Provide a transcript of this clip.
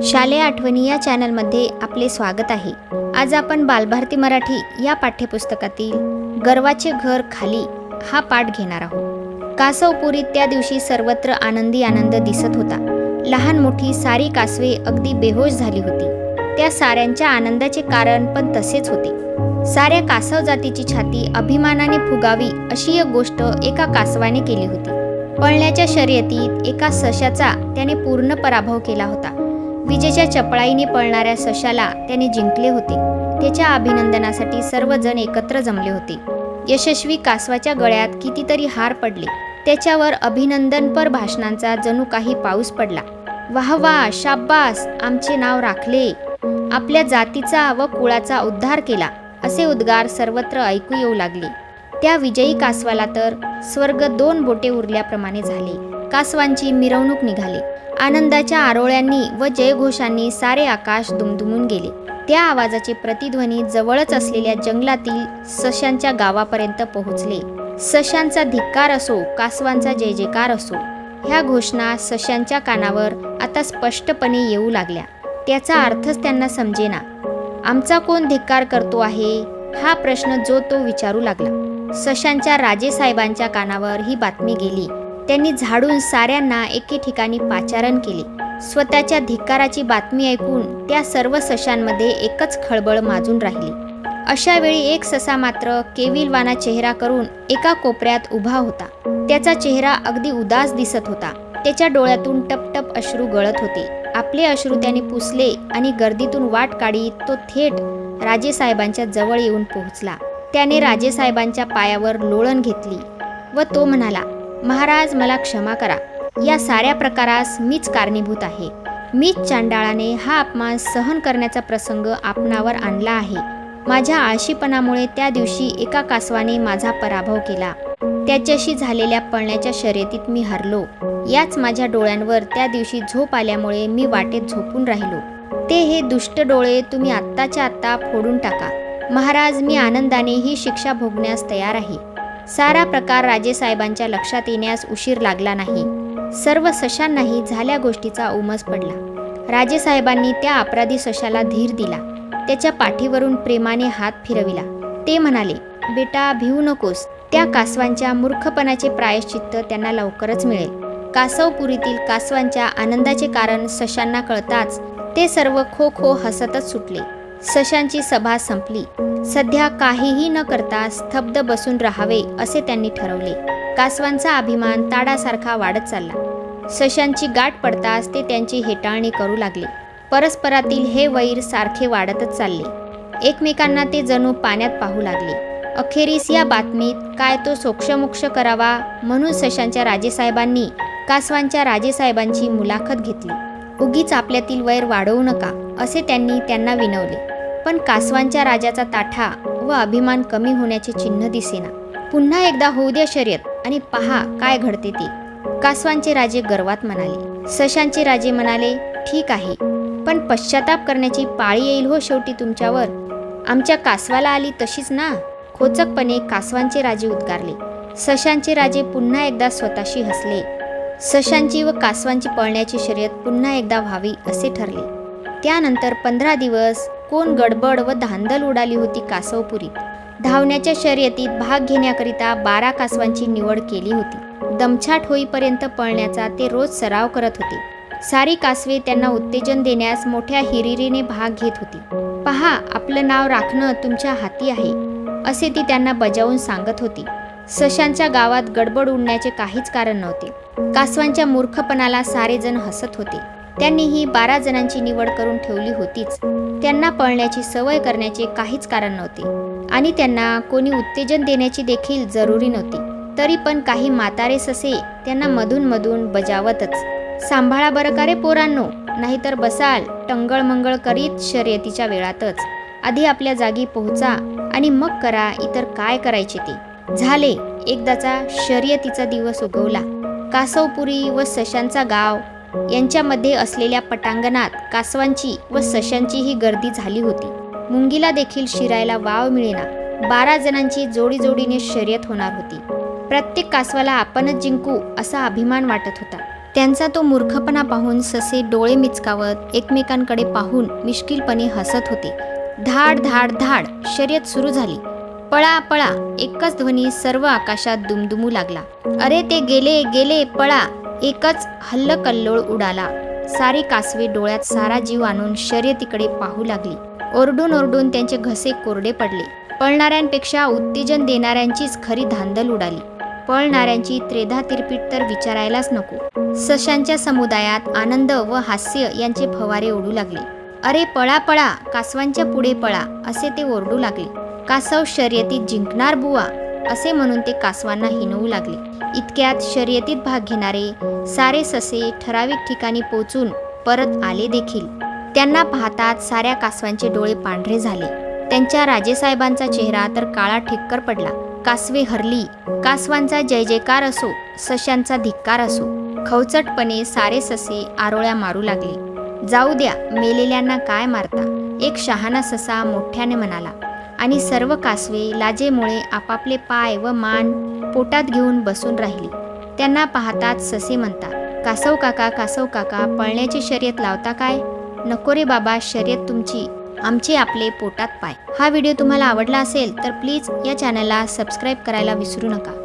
शालेय आठवणी या चॅनलमध्ये आपले स्वागत आहे. आज आपण बालभारती मराठी या पाठ्यपुस्तकातील गर्वाचे घर खाली हा पाठ घेणार आहोत. कासवपुरीत त्या दिवशी सर्वत्र आनंदी आनंद दिसत होता. लहान मोठी सारी कासवे अगदी बेहोश झाली होती. त्या साऱ्यांच्या आनंदाचे कारण पण तसेच होते. साऱ्या कासव जातीची छाती अभिमानाने फुगावी अशी एक गोष्ट एका कासवाने केली होती. पळण्याच्या शर्यतीत एका सशाचा त्याने पूर्ण पराभव केला होता. विजेच्या चपळाईने पळणाऱ्या सशाला त्याने जिंकले होते. त्याच्या अभिनंदनासाठी सर्वजण एकत्र जमले होते. यशस्वी कासवाच्या गळ्यात कितीतरी हार पडले. त्याच्यावर अभिनंदनपर भाषणांचा जणू काही पाऊस पडला. वाह वाह शाब्बास आमचे नाव राखले. आपल्या जातीचा व कुळाचा उद्धार केला असे उद्गार सर्वत्र ऐकू येऊ लागले. त्या विजयी कासवाला तर स्वर्ग दोन बोटे उरल्याप्रमाणे झाले. कासवांची मिरवणूक निघाली. आनंदाच्या आरोळ्यांनी व जयघोषांनी सारे आकाश दुमदुमून गेले. त्या आवाजाचे प्रतिध्वनी जवळच असलेल्या जंगलातील सशांच्या गावापर्यंत पोहोचले. सशांचा धिक्कार असो कासवांचा जय जयकार असो ह्या घोषणा सशांच्या कानावर आता स्पष्टपणे येऊ लागल्या. त्याचा अर्थच त्यांना समजेना. आमचा कोण धिक्कार करतो आहे? हा प्रश्न जो तो विचारू लागला. सशांच्या राजेसाहेबांच्या कानावर ही बातमी गेली. त्यांनी झाडून साऱ्यांना एके ठिकाणी पाचारण केले. स्वतःच्या धिक्काराची बातमी ऐकून त्या सर्व सशांमध्ये एकच खळबळ माजून राहिली. अशा वेळी एक ससा मात्र केविलवाना चेहरा करून एका कोपऱ्यात उभा होता. त्याचा चेहरा अगदी उदास दिसत होता. त्याच्या डोळ्यातून टपटप अश्रू गळत होते. आपले अश्रू त्याने पुसले आणि गर्दीतून वाट काढीत तो थेट राजेसाहेबांच्या जवळ येऊन पोहोचला. त्याने राजेसाहेबांच्या पायावर लोळण घेतली व तो म्हणाला महाराज मला क्षमा करा. या साऱ्या प्रकारास मीच कारणीभूत आहे. मीच चांडाळाने हा अपमान सहन करण्याचा प्रसंग आपणावर आणला आहे. माझ्या आळशीपणामुळे त्या दिवशी एका कासवाने माझा पराभव केला. त्याच्याशी झालेल्या पळण्याच्या शर्यतीत मी हरलो. याच माझ्या डोळ्यांवर त्या दिवशी झोप आल्यामुळे मी वाटेत झोपून राहिलो. ते हे दुष्ट डोळे तुम्ही आत्ताच्या आत्ता फोडून टाका. महाराज मी आनंदाने ही शिक्षा भोगण्यास तयार आहे. सारा प्रकार राजेसाहेबांच्या लक्षात येण्यास उशीर लागला नाही. सर्व सशांनाही झाल्या गोष्टीचा उमस पडला. राजेसाहेबांनी त्या अपराधी सशाला धीर दिला. त्याच्या पाठीवरून प्रेमाने हात फिरविला. ते म्हणाले बेटा भिवू नकोस. त्या कासवांच्या मूर्खपणाचे प्रायश्चित्त त्यांना लवकरच मिळेल. कासवपुरीतील कासवांच्या आनंदाचे कारण सशांना कळताच ते सर्व खो खो हसतच सुटले. सशांची सभा संपली. सध्या काहीही न करता स्तब्ध बसून राहावे असे त्यांनी ठरवले. कासवांचा अभिमान ताडासारखा वाढत चालला. सशांची गाठ पडताच ते त्यांची हेटाळणी करू लागले. परस्परातील हे वैर सारखे वाढतच चालले. एकमेकांना ते जणू पाण्यात पाहू लागले. अखेरीस या बातमीत काय तो सोक्षमोक्ष करावा म्हणून सशांच्या राजेसाहेबांनी कासवांच्या राजेसाहेबांची मुलाखत घेतली. उगीच आपल्यातील वैर वाढवू नका असे त्यांनी त्यांना विनवले. पण कासवांच्या राजाचा ताठा व अभिमान कमी होण्याचे चिन्ह दिसेना. पुन्हा एकदा होऊ द्या शर्यत आणि पहा काय घडते ते. कासवांचे राजे गर्वात म्हणाले. सशांचे राजे म्हणाले ठीक आहे पण पश्चाताप करण्याची पाळी येईल हो शेवटी तुमच्यावर. आमच्या कासवाला आली तशीच ना. खोचकपणे कासवांचे राजे उद्गारले. सशांचे राजे पुन्हा एकदा स्वतःशी हसले. सशांची व कासवांची पळण्याची शर्यत पुन्हा एकदा व्हावी असे ठरले. त्यानंतर पंधरा दिवस कोण गडबड व धांदल उडाली होती कासवपुरीत धावण्याच्या शर्यतीत भाग घेण्याकरिता बारा कासवांची निवड केली होती. दमछाट होईपर्यंत पळण्याचा ते रोज सराव करत होते. सारी कासवे त्यांना उत्तेजन देण्यास मोठ्या हिरिरीने भाग घेत होती. पहा आपलं नाव राखणं तुमच्या हाती आहे असे ती त्यांना बजावून सांगत होती. सशांच्या गावात गडबड उडण्याचे काहीच कारण नव्हते. कासवांच्या मूर्खपणाला सारेजण हसत होते. त्यांनीही बारा जणांची निवड करून ठेवली होतीच. त्यांना पळण्याची सवय करण्याचे काहीच कारण नव्हते. आणि त्यांना कोणी उत्तेजन देण्याची देखील जरुरी नव्हती. तरी पण काही म्हातारे ससे त्यांना मधून मधून बजावतच. सांभाळा बरं का रे पोरांनो? नाहीतर बसाल टंगळ मंगळ करीत शर्यतीच्या वेळातच. आधी आपल्या जागी पोहोचा आणि मग करा इतर काय करायचे ते. झाले. एकदाचा शर्यतीचा दिवस उगवला. कासवपुरी व सशांचा गाव यांच्यामध्ये असलेल्या पटांगणात कासवांची व सशांची ही गर्दी झाली होती. मुंगीला देखील शिरायला वाव मिळेना. बारा जणांची जोडी जोडीने शर्यत होणार होती. प्रत्येक कासवाला आपणच जिंकू असा अभिमान वाटत होता. त्यांचा तो मूर्खपणा पाहून ससे डोळे मिचकावत एकमेकांकडे पाहून मिश्किलपणे हसत होते. धाड धाड धाड शर्यत सुरू झाली. पळा पळा एकच ध्वनी सर्व आकाशात दुमदुमू लागला. अरे ते गेले गेले पळा. एकच हल्लकल्लोळ उडाला. सारी कासवे डोळ्यात सारा जीव आणून शर्यतीकडे पाहू लागली. ओरडून ओरडून त्यांचे घसे कोरडे पडले. पळणाऱ्यांपेक्षा उत्तेजन देणाऱ्यांचीच खरी धांदल उडाली. पळणाऱ्यांची त्रेधा तिरपीट तर विचारायलाच नको. सशांच्या समुदायात आनंद व हास्य यांचे फवारे ओढू लागले. अरे पळा पळा कासवांच्या पुढे पळा असे ते ओरडू लागले. कासव शर्यतीत जिंकणार बुवा. असे म्हणून ते कासवांना हिनवू लागले. इतक्यात शर्यतीत भाग घेणारे सारे ससे ठराविक ठिकाणी पोचून परत आले देखील. त्यांना पाहताच साऱ्या कासवांचे डोळे पांढरे झाले. त्यांच्या राजेसाहेबांचा चेहरा तर काळा ठिक्कर पडला. कासवे हरली कासवांचा जय जयकार असो सशांचा धिक्कार असो खवचटपणे सारे ससे आरोळ्या मारू लागले. जाऊ द्या मेलेल्यांना काय मारता. एक शहाणा ससा मोठ्याने म्हणाला आणि सर्व कासवे लाजेमुळे आपापले पाय व मान पोटात घेऊन बसून राहिली. त्यांना पाहताच ससे म्हणतात कासव काका कासव काका पळण्याची शर्यत लावता काय? नको रे बाबा शर्यत तुमची आमचे आपले पोटात पाय. हा व्हिडिओ तुम्हाला आवडला असेल तर प्लीज या चॅनलला सबस्क्राईब करायला विसरू नका.